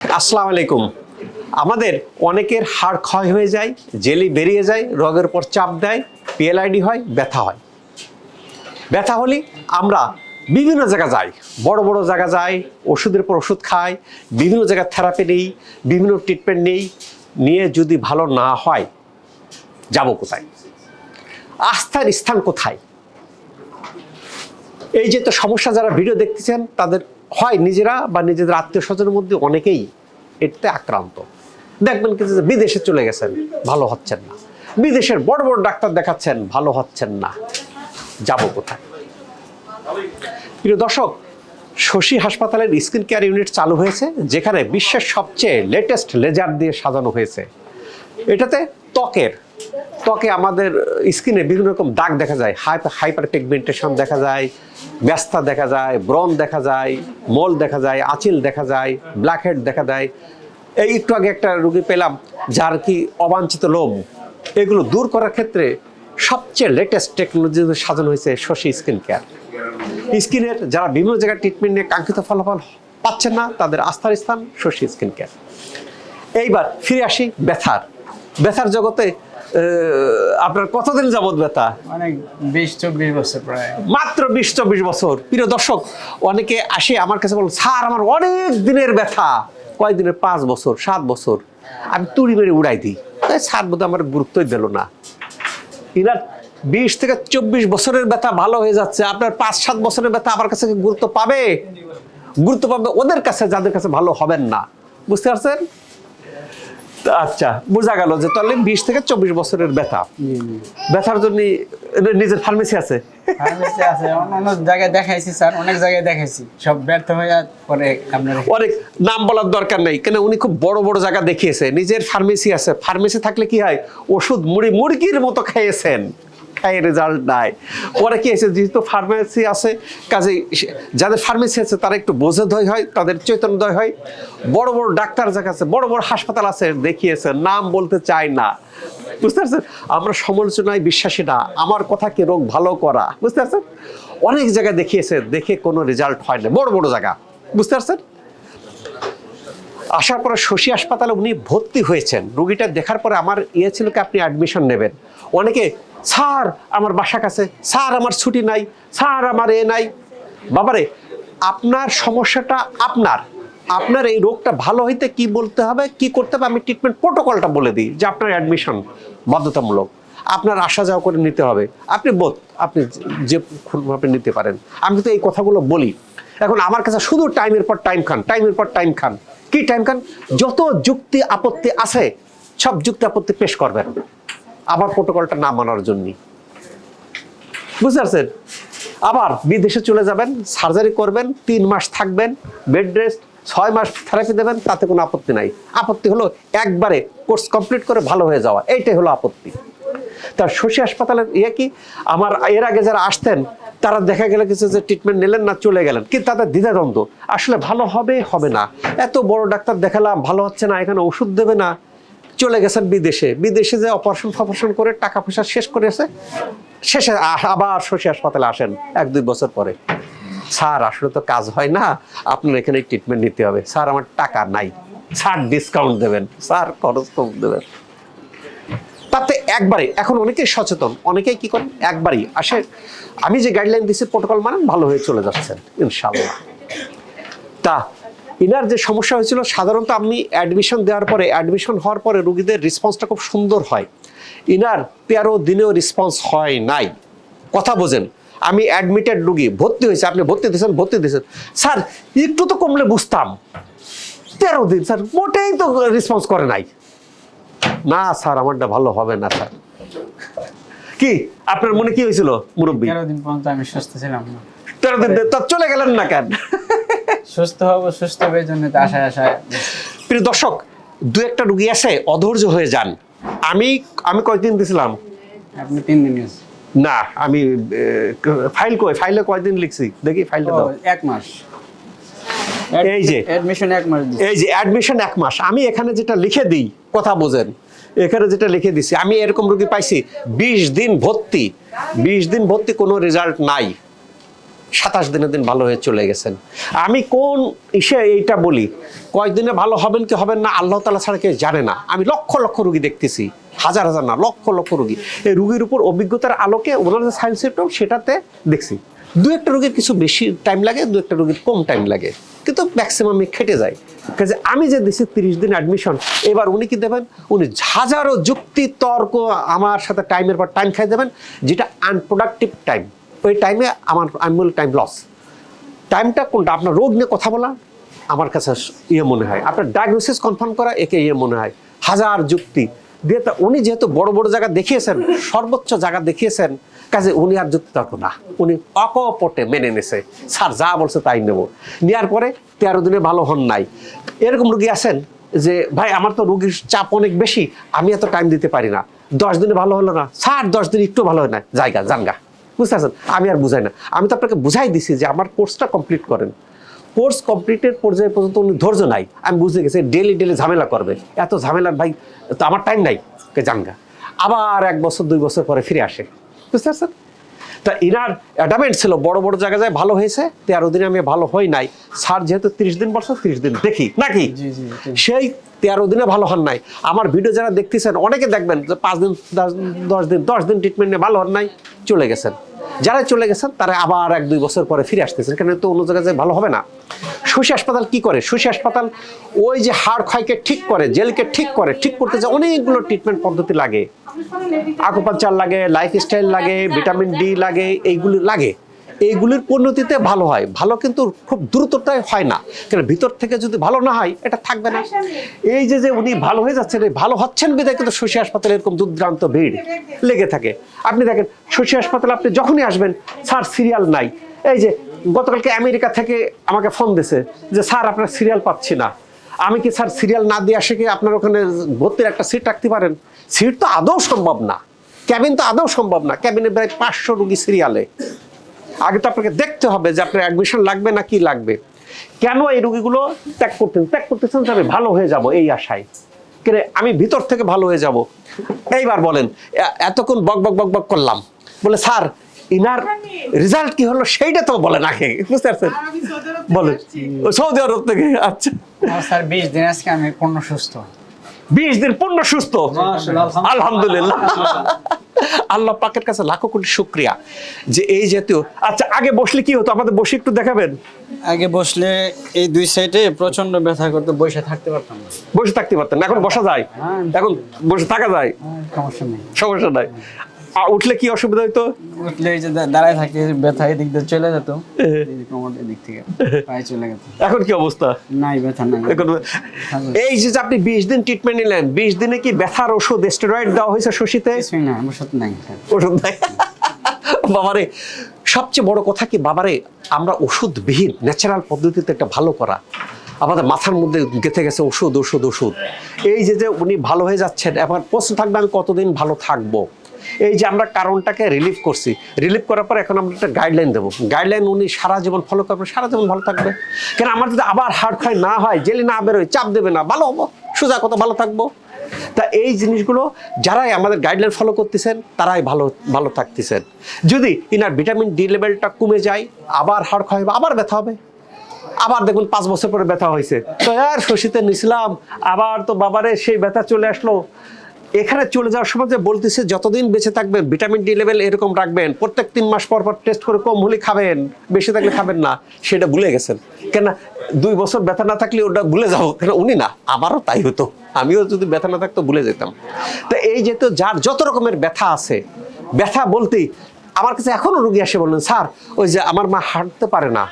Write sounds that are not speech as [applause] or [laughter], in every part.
আসসালামু আলাইকুম। আমাদের অনেকের হাড় ক্ষয় হয়ে যায়, জেলি বেরিয়ে যায়, রোগের উপর চাপ দেয়, পিএলআইডি হয়, ব্যথা হয়। ব্যথা হলে আমরা বিভিন্ন জায়গা যাই, বড় বড় জায়গা যাই, ওষুধের পর ওষুধ খাই, বিভিন্ন জায়গায় থেরাপি নেই, বিভিন্ন ট্রিটমেন্ট নেই, নিয়ে যদি ভালো না হয়, যাব কোথায়? আস্থার স্থান কোথায়? এই যে তো সমস্যা যারা ভিডিও দেখতেছেন, তাদের হয় নিজেরা বা নিজেদের আত্মীয় স্বজনের মধ্যে অনেকেই এতে আক্রান্ত। দেখবেন কিছু যে বিদেশে চলে গেছেন, ভালো হচ্ছেন না। বিদেশের বড় বড় ডাক্তার দেখাচ্ছেন, ভালো হচ্ছেন না। যাব কোথায়? প্রিয় দর্শক, শশী হাসপাতালের স্কিন কেয়ার ইউনিট চালু হয়েছে, যেখানে বিশ্বের সবচেয়ে লেটেস্ট লেজার দিয়ে সাজানো হয়েছে। এটাতে ত্বকের ত্বকে আমাদের স্কিনে বিভিন্ন রকম দাগ দেখা যায় হাইপার পিগমেন্টেশন দেখা যায় ব্যস্তা দেখা যায় ব্রন দেখা যায়, মল দেখা যায়, আঁচিল দেখা যায় ব্ল্যাক হেড দেখা যায় এই একটু আগে একটা রুগী পেলাম, যার কি অবাঞ্ছিত লোম। এগুলো দূর করার ক্ষেত্রে সবচেয়ে লেটেস্ট টেকনোলজি সাজানো হয়েছে শশী স্কিন কেয়ার স্কিনের যারা বিভিন্ন জায়গায় ট্রিটমেন্ট নিয়ে কাঙ্ক্ষিত ফলাফল পাচ্ছেন না, তাদের আস্থার স্থান শশী স্কিন কেয়ার এইবার ফিরে আসি ব্যথার। ব্যথার জগতে আপনার কতদিন যাবত ব্যথা? অনেক বিশ চব্বিশ বছর প্রায়। মাত্র বিশ চব্বিশ বছর। প্রিয় দর্শক অনেকে আসে আমার কাছে বল স্যার আমার অনেক দিনের ব্যথা। কয়েকদিনের পাঁচ বছর সাত বছর। আমি তুড়ি মেরে উড়াই দিই। স্যার বোধহয় আমার গুরুত্বই দিল না। বিশ থেকে চব্বিশ বছরের ব্যথা ভালো হয়ে যাচ্ছে। আপনার পাঁচ সাত বছরের ব্যথা আমার কাছে গুরুত্ব পাবে? গুরুত্ব পাবে ওদের কাছে যাদের কাছে ভালো হবেন না। বুঝতে পারছেন? আচ্ছা বোঝা গেল যে তাহলে বিশ থেকে চব্বিশ বছরের ব্যথা। ব্যথার জন্য নিজের ফার্মেসি আছে। ফার্মেসি আছে অন্য অন্য জায়গায় দেখাইছি স্যার অনেক জায়গায় দেখাইছি। সব ব্যর্থ হয়ে পরে আপনার অনেক নাম বলার দরকার নেই কেন উনি খুব বড় বড় জায়গা দেখিয়েছে নিজের ফার্মেসি আছে ফার্মেসি থাকলে কি হয়? ওষুধ মুড়ি মুরগির মতো খাইয়েছেন। খাই রেজাল্ট নাই। পরে কি হয়েছে, যেহেতু ফার্মেসি আছে কাজে যাদের ফার্মেসি আছে, তারা একটু বোঝোদয় হয়, তাদের চৈতন্যদয় হয়। বড় বড় ডাক্তার জায়গা আছে, বড় বড় হাসপাতাল আছে, দেখিয়েছে, নাম বলতে চাই না। বুঝতে পারছেন? আমরা সমালোচনায় বিশ্বাসী না, আমার কথা কি রোগ ভালো করা। বুঝতে পারছেন? অনেক জায়গায় দেখিয়েছে, দেখে কোনো রেজাল্ট হয় না। বড় বড় জায়গা। বুঝতে পারছেন? আসার পরে শশী হাসপাতালে উনি ভর্তি হয়েছেন। রুগীটা দেখার পরে আমার ইয়ে ছিল কি, আপনি অ্যাডমিশন নেবেন। অনেকে স্যার, আমার বাসা কাছে। স্যার, আমার ছুটি নাই। স্যার, আমার এ নাই। বাবারে, আপনার সমস্যাটা আপনার। আপনার এই রোগটা ভালো হইতে কি বলতে হবে, কি করতে হবে, আমি ট্রিটমেন্ট প্রোটোকলটা বলে দিই যে আপনার অ্যাডমিশন বাধ্যতামূলক। আপনার আসা যাওয়া করে নিতে হবে। আপনি বোধ আপনি যে আপনি নিতে পারেন। আমি তো এই কথাগুলো বলি। এখন আমার কাছে শুধু টাইমের পর টাইম খান টাইমের পর টাইম খান। কি টাইম খান? যত যুক্তি আপত্তি আছে, সব যুক্তি আপত্তি পেশ করবেন। আবার প্রোটোকলটা না মানার জন্য বুঝতে পারছেন? আবার বিদেশে চলে যাবেন, সার্জারি করবেন, তিন মাস থাকবেন, বেড রেস্ট, ছয় মাস থেরাপি দেবেন, তাতে কোনো আপত্তি নাই। আপত্তি হলো একবারে কোর্স কমপ্লিট করে ভালো হয়ে যাওয়া, এইটাই হলো আপত্তি। তার শশী হাসপাতালের ইয়ে কি? আমার এর আগে যারা আসতেন, তারা দেখা গেলে কিছু যে ট্রিটমেন্ট নিলেন না, চলে গেলেন। কিন্তু তাদের দ্বিধাদ্বন্দ্ব। আসলে ভালো হবে হবে না। এত বড় ডাক্তার দেখালাম, ভালো হচ্ছে না, এখানে ওষুধ দেবে না। চলে গেছেন বিদেশে। বিদেশে যে অপারেশন ফপারেশন করে টাকা পয়সা শেষ করেছে, শেষে আবার শশী হাসপাতালে আসেন এক দুই বছর পরে। স্যার, আসলে তো কাজ হয় না, আপনার এখানে ট্রিটমেন্ট নিতে হবে। স্যার, আমার টাকা নাই। স্যার ডিসকাউন্ট দেবেন। স্যার, খরচ কম দেবেন। তাতে একবারে, এখন অনেকেই সচেতন। অনেকেই কি করেন? একবারই আসে। আমি যে গাইডলাইন দিচ্ছি প্রোটোকল মানেন, ভালো হয়ে চলে যাচ্ছেন ইনশাল্লাহ তা ইনার যে সমস্যা হয়েছিল সাধারণত আমি অ্যাডমিশন দেওয়ার পরে অ্যাডমিশন হওয়ার পরে রুগীদের রেসপন্সটা খুব সুন্দর হয়। ইনার তেরো দিনেও রেসপন্স হয় নাই। কথা বোঝেন আমি অ্যাডমিটেড রুগী ভর্তি হয়েছে আপনি ভর্তি দিয়েছেন ভর্তি দিয়েছেন স্যার একটু তো কমলে বুঝতাম। তেরো দিন স্যার মোটেই তো রেসপন্স করে নাই। না স্যার আমারটা ভালো হবে না স্যার। কি আপনার মনে কি হয়েছিল মুরব্বী? তেরো দিন পর্যন্ত আমি সুস্থ ছিলাম না। তেরো দিন তো চলে গেলেন না কেন? সুস্থ হব সুস্থ হবে এই জন্য তো আশায় আশায়। প্রিয় দর্শক দু একটা রুগী আছে অধৈর্য হয়ে যান। আমি আমি কয়দিন দিছিলাম? আপনি তিন দিন গেছে না আমি ফাইল কই? ফাইলে কয়দিন লিখছি? দেখি ফাইলটা দাও। এক মাস। এই যে। অ্যাডমিশন এক মাস এই যে অ্যাডমিশন এক মাস। আমি এখানে যেটা লিখে দিই কথা বোঝেন এখানে যেটা লিখে দিছি আমি এরকম রুগী পাইছি বিশ দিন ভর্তি। বিশ দিন ভর্তি কোনো রেজাল্ট নাই। সাতাশ দিনের দিন ভালো হয়ে চলে গেছেন। আমি কোন ইসে এইটা বলি, কয়েকদিনে ভালো হবেন কি হবেন না, আল্লাহ তালা ছাড়া কেউ জানে না। আমি লক্ষ লক্ষ রুগী দেখতেছি, হাজার হাজার না, লক্ষ লক্ষ রুগী। এই রুগীর উপর অভিজ্ঞতার আলোকে ওনার যে সায়েন্স সিস্টেম সেটাতে দেখছি। দু একটা রোগীর কিছু বেশি টাইম লাগে, দু একটা রোগীর কম টাইম লাগে। কিন্তু ম্যাক্সিমামই খেটে যায়। কাজে আমি যে দিছি তিরিশ দিন অ্যাডমিশন এবার উনি কি দেবেন? উনি হাজারো যুক্তি তর্ক আমার সাথে টাইমের পর টাইম খাই দেবেন, যেটা আনপ্রোডাক্টিভ টাইম ওই টাইমে আমার আমি বলি টাইম লস টাইমটা কোনটা? আপনার রোগ নিয়ে কথা বলা, আমার কাছে ইয়ে মনে হয়। আপনার ডায়াগনোসিস কনফার্ম করা, একে ইয়ে মনে হয়। হাজার যুক্তি। দিয়ে তা উনি যেহেতু বড় বড় জায়গা দেখিয়েছেন, সর্বোচ্চ জায়গা দেখিয়েছেন, কাজে উনি আর যুক্তি তর্ক না। উনি অকপটে মেনে নেছে। স্যার, যা বলছে তাই নেব। নেওয়ার পরে তেরো দিনে ভালো হন নাই। এরকম রুগী আছেন যে, ভাই, আমার তো রুগীর চাপ অনেক বেশি, আমি এত টাইম দিতে পারি না। দশ দিনে ভালো হলো না। স্যার, দশ দিন একটু ভালো হয় না। জায়গা, জানগা। বুঝতে পারছেন? আমি আর বুঝাই না। আমি তো আপনাকে বুঝাই দিছি যে আমার কোর্সটা কমপ্লিট করেন। কোর্স কমপ্লিটের পর্যায়ে পর্যন্ত উনি ধৈর্য নাই। আমি বুঝতে গেছি ডেলি ডেলি ঝামেলা করবে। এত ঝামেলার ভাই তো আমার টাইম নাই কে জানগা। আবার এক বছর দুই বছর পরে ফিরে আসে। বুঝতে পারছেন? তা ইনার অ্যাডামেন্ট ছিল বড় বড় জায়গায় যায় ভালো হয়েছে। তেরো দিনে আমি ভালো হই নাই। স্যার যেহেতু তিরিশ দিন বছর তিরিশ দিন দেখি নাকি। সেই তেরো দিনে ভালো হন নাই। আমার ভিডিও যারা দেখতেছেন অনেকে দেখবেন যে পাঁচ দিন দশ দশ দিন দশ দিন ট্রিটমেন্ট নিয়ে ভালো হন নাই চলে গেছেন। যারা চলে গেছেন, তারা আবার এক দুই বছর পরে ফিরে আসতেছেন। কেন তো অন্য জায়গায় ভালো হবে না? শশী হাসপাতাল কি করে? শশী হাসপাতাল ওই যে হাড় ক্ষয়কে ঠিক করে, জেলকে ঠিক করে, ঠিক করতে যে অনেকগুলো ট্রিটমেন্ট পদ্ধতি লাগে। আকুপাঞ্চার লাগে লাইফ স্টাইল লাগে ভিটামিন ডি লাগে, এইগুলি লাগে। এইগুলির পরিণতিতে ভালো হয়। ভালো কিন্তু খুব দ্রুততায় হয় না। কেন ভিতর থেকে যদি ভালো না হয়, এটা থাকবে না। এই যে যে উনি ভালো হয়ে যাচ্ছেন ভালো হচ্ছেন বিধায় কিন্তু শশী হাসপাতালে এরকম দুর্দান্ত ভিড় লেগে থাকে। আপনি দেখেন শশী হাসপাতালে আপনি যখনই আসবেন, স্যার সিরিয়াল নাই। এই যে গতকালকে আমেরিকা থেকে আমাকে ফোন দিছে যে, স্যার, আপনার সিরিয়াল পাচ্ছি না। আমি কি স্যার সিরিয়াল না দিয়ে আসে কি আপনার ওখানে ভর্তির একটা সিট রাখতে পারেন? সিট তো আদৌ সম্ভব না। ক্যাবিন তো আদৌ সম্ভব না। ক্যাবিনে প্রায় পাঁচশো রুগী সিরিয়ালে আগে তো আপনাকে দেখতে হবে যে, আপনার অ্যাডমিশন লাগবে না কি লাগবে। কেন এই রুগীগুলো ত্যাগ করতেন ত্যাগ করতেছেন যে, আমি ভালো হয়ে যাব এই আশায়। কেন? আমি ভিতর থেকে ভালো হয়ে যাব। এইবার বলেন এতক্ষণ বক বক বক বক করলাম। বলে স্যার ইনার রেজাল্ট কি হলো সেইটা তো বলেন আগে। বুঝতে পারছেন? বলেন ও, সৌদি আরব থেকে আচ্ছা। আমার স্যার বিশ দিন আজকে আমি পূর্ণ সুস্থ। বিশ দিন পূর্ণ সুস্থ? আলহামদুলিল্লাহ। আল্লাহ পাকের কাছে লাখো কোটি শুক্রিয়া যে এই জাতীয় আচ্ছা আগে বসলে কি হতো? আমাদের বসে একটু দেখাবেন? আগে বসলে এই দুই সাইডে প্রচণ্ড ব্যথা করতে বসে থাকতে পারতাম না। বসে থাকতে পারতেন এখন বসা যায়। হ্যাঁ। এখন বসে থাকা যায়। সমস্যা নেই। সমস্যা নাই। উঠলে কি অসুবিধা হইতো? উঠলে এই যে দাঁড়ায় থাকে ব্যথা এদিক দিয়ে চলে যেত। কোমর থেকে পায়ে চলে গেত এখন কি অবস্থা? নাই ব্যথা নাই। এখন এই যে আপনি বিশ দিন ট্রিটমেন্ট নিলেন বিশ দিনে কি ব্যথার ওষুধ স্টেরয়েড দেওয়া হয়েছে শশীতে? কিছুই না সাথে নাই। ওষুধ নাই। [laughs] বাবারে সবচেয়ে বড় কথা কি বাবারে আমরা ওষুধবিহীন ন্যাচারাল পদ্ধতিতে একটা ভালো করা। আমাদের মাথার মধ্যে গেঁথে গেছে ওষুধ ওষুধ ওষুধ। এই যে যে উনি ভালো হয়ে যাচ্ছেন এবার প্রশ্ন থাকবে আমি কতদিন ভালো থাকব? এই যে আমরা কারণটাকে রিলিভ করছি রিলিভ করার পর এখন আমরা একটা গাইডলাইন দেবো। গাইডলাইন উনি সারা জীবন ফলো করবেন, সারা জীবন ভালো থাকবে। কেন আমার যদি আবার হার্ট ক্ষয় না হয়, জেলে না বেরোয়, চাপ দেবে না, ভালো হব, সোজা কত ভালো থাকব। তা এই জিনিসগুলো যারাই আমাদের গাইডলাইন ফলো করতেছেন, তারাই ভালো ভালো থাকতেছেন। যদি ইনার ভিটামিন ডি লেভেলটা কমে যায়, আবার হাড় ক্ষয় হবে আবার ব্যথা হবে। আবার দেখুন পাঁচ বছর পরে ব্যথা হয়েছে। তো আর শশীতে নিছিলাম, আবার তো বাবারে সেই ব্যথা চলে আসলো। এখানে চলে যাওয়ার সময় যে বলতেছে, যতদিন বেঁচে থাকবেন, ভিটামিন ডি লেভেল এরকম রাখবেন, প্রত্যেক তিন মাস পর পর টেস্ট করে কম হলে খাবেন, বেশি থাকলে খাবেন না। সেটা ভুলে গেছেন। কেন দুই বছর ব্যথা না থাকলে ওটা ভুলে যাব কেন উনি না, আমারও তাই হতো। আমিও যদি ব্যথা না থাকতো ভুলে যেতাম। তো এই যেহেতু যার যত রকমের ব্যথা আছে, ব্যথা বলতেই, আমার কাছে এখনও রুগী আসে বললেন স্যার, ওই যে আমার মা হাঁটতে পারে না।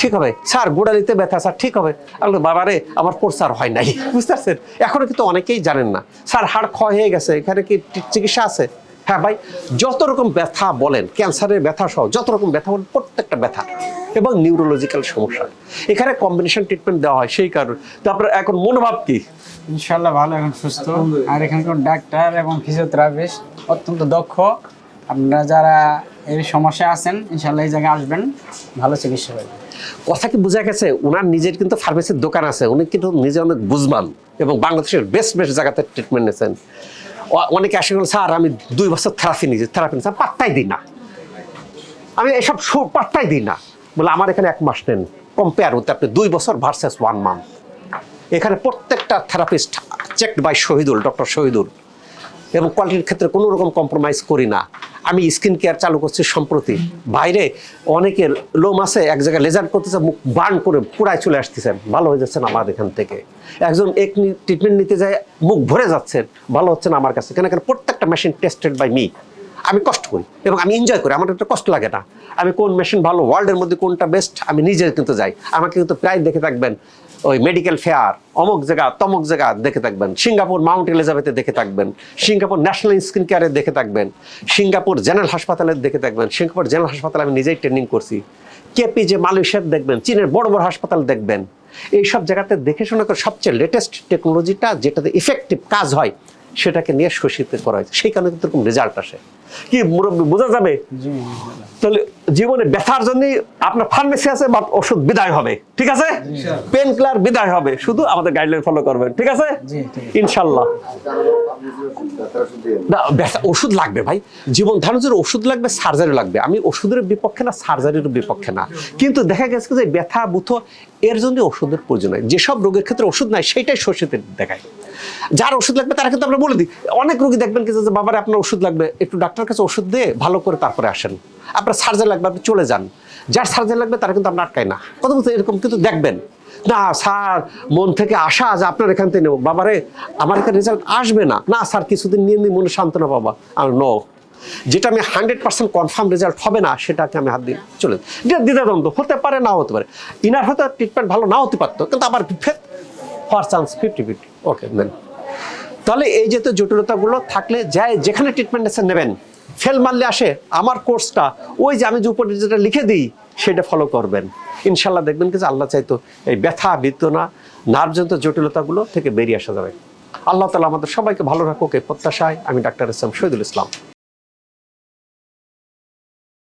ঠিক হবে। স্যার গোড়ালিতে ব্যথা স্যার ঠিক হবে। আমি বললাম, বাবারে আমার প্রসার হয় নাই। বুঝতে পারছেন এখনও কিন্তু অনেকেই জানেন না। স্যার হাড় ক্ষয় হয়ে গেছে। এখানে কি চিকিৎসা আছে? হ্যাঁ ভাই যত রকম ব্যথা বলেন ক্যান্সারের ব্যথা সহ যত রকম ব্যথা বলেন প্রত্যেকটা ব্যথা এবং নিউরোলজিক্যাল সমস্যা। এখানে কম্বিনেশন ট্রিটমেন্ট দেওয়া হয় সেই কারণে। তারপরে এখন মনোভাব কি? ইনশাল্লাহ ভালো এখন সুস্থ। আর এখানকার ডাক্তার এবং ফিজিওথেরাপিস্ট অত্যন্ত দক্ষ। আপনারা যারা এই সমস্যা আছেন ইনশাল্লাহ এই জায়গায় আসবেন। ভালো চিকিৎসা পাবেন। কথা কি বোঝা গেছে? ওনার নিজের কিন্তু ফার্মেসির দোকান আছে। উনি কিন্তু নিজে অনেক বুঝবান এবং বাংলাদেশের বেস্ট বেস্ট জায়গাতে ট্রিটমেন্ট নিয়েছেন। অনেকে আসে বলে, স্যার আমি দুই বছর থেরাপি নিয়েছি। থেরাপি নিয়েছি। পাত্তাই দিই না। আমি এসব পাত্তাই দিই না। বলে আমার এখানে এক মাস নেন। কম্পেয়ার হতে আপনি দুই বছর ভার্সেস ওয়ান মান্থ এখানে প্রত্যেকটা therapist checked by Shahidul doctor Shahidul. এবং কোয়ালিটির ক্ষেত্রে কোনো রকম কম্প্রোমাইজ করি না। আমি স্কিন কেয়ার চালু করছি সম্প্রতি। বাইরে অনেকের লোম আছে, এক জায়গায় লেজার করতেছে, মুখ বার্ন করে পুরাই চলে আসতেছেন ভালো হয়ে যাচ্ছেন আমার এখান থেকে। একজন এক ট্রিটমেন্ট নিতে যায়, মুখ ভরে যাচ্ছেন ভালো হচ্ছেন আমার কাছে। কেন কেন প্রত্যেকটা মেশিন টেস্টেড বাই মি আমি কষ্ট করি এবং আমি এনজয় করি, আমার একটা কষ্ট লাগে না। আমি কোন মেশিন ভালো ওয়ার্ল্ডের মধ্যে কোনটা বেস্ট আমি নিজে কিন্তু যাই। আমাকে কিন্তু প্রায় দেখে থাকবেন ওই মেডিকেল ফেয়ার অমুক জায়গা, তমুক জায়গা দেখে থাকবেন। সিঙ্গাপুর মাউন্ট এলিজাবেথে দেখে থাকবেন। সিঙ্গাপুর ন্যাশনাল স্কিন কেয়ারে দেখে থাকবেন। সিঙ্গাপুর জেনারেল হাসপাতালে দেখে থাকবেন। সিঙ্গাপুর জেনারেল হাসপাতালে আমি নিজেই ট্রেনিং করছি। কেপি যে মালয়েশিয়ার দেখবেন, চীনের বড় বড় হাসপাতাল দেখবেন। এইসব জায়গাতে দেখে শোনা করে সবচেয়ে লেটেস্ট টেকনোলজিটা যেটাতে ইফেক্টিভ কাজ হয় সেটাকে নিয়ে শোষিত করা হয়েছে। সেই কারণে কিন্তু এরকম রেজাল্ট আসে। কি মুরব্বী বোঝা যাবে? তাহলে জীবনে ব্যথার জন্য আপনার ফার্মেসি আছে বাট ওষুধ বিদায় হবে। ঠিক আছে? পেন কিলার বিদায় হবে। শুধু আমাদের গাইডলাইন ফলো করবেন। ঠিক আছে। ইনশাল্লাহ না ব্যথা ওষুধ লাগবে ভাই। জীবন ধারণের ওষুধ লাগবে সার্জারি লাগবে। আমি ওষুধের বিপক্ষে না সার্জারির বিপক্ষে না। কিন্তু দেখা গেছে যে ব্যথা বুথ এর জন্য ওষুধের প্রয়োজন হয়। যেসব রোগের ক্ষেত্রে ওষুধ নাই সেটাই শোষিতে দেখায়। যার ওষুধ লাগবে তারা কিন্তু আমরা বলে দিই। অনেক রোগী দেখবেন কি যে বাবার আপনার ওষুধ লাগবে, একটু ডাক্তার কাছে ওষুধ দিয়ে ভালো করে তারপরে আসেন। আপনার সার্জারি লাগবে, আপনি চলে যান। যার সার্জারি লাগবে, তারা কিন্তু আমরা আটকাই না। কত বলতে এরকম কিন্তু দেখবেন। না, স্যার, মন থেকে আশা যে আপনার এখান থেকে নেব। বাবারে, আমার এখানে রেজাল্ট আসবে না। না, স্যার, কিছুদিন নিয়ে নিয়ে মনে সান্ত্বনা বাবা। আর ন যেটা আমি হান্ড্রেড পার্সেন্ট কনফার্ম রেজাল্ট হবে না, সেটাকে আমি হাত দিয়ে চলে। দ্বিধাদ্বন্দ্ব। হতে পারে, না হতে পারে। ইনার হয়তো ট্রিটমেন্ট ভালো না হতে পারতো, কিন্তু আবার ফিফটি ফিফটি ওকে তাহলে এই জটিলতাগুলো থাকলে যেখানে ট্রিটমেন্ট এসে নেবেন। ফেল মারলে আসে, আমার কোর্সটা ওই যে আমি যে উপরে যেটা লিখে দিই, সেটা ফলো করবেন। ইনশাল্লাহ দেখবেন কি যে আল্লাহ চাইতো এই ব্যথা, বেদনা নার্ভজনিত জটিলতাগুলো থেকে বেরিয়ে আসা যাবে। আল্লাহ তালা আমাদের সবাইকে ভালো রাখুক, এই প্রত্যাশায় আমি ডাক্তার ইসলাম শহীদুল ইসলাম।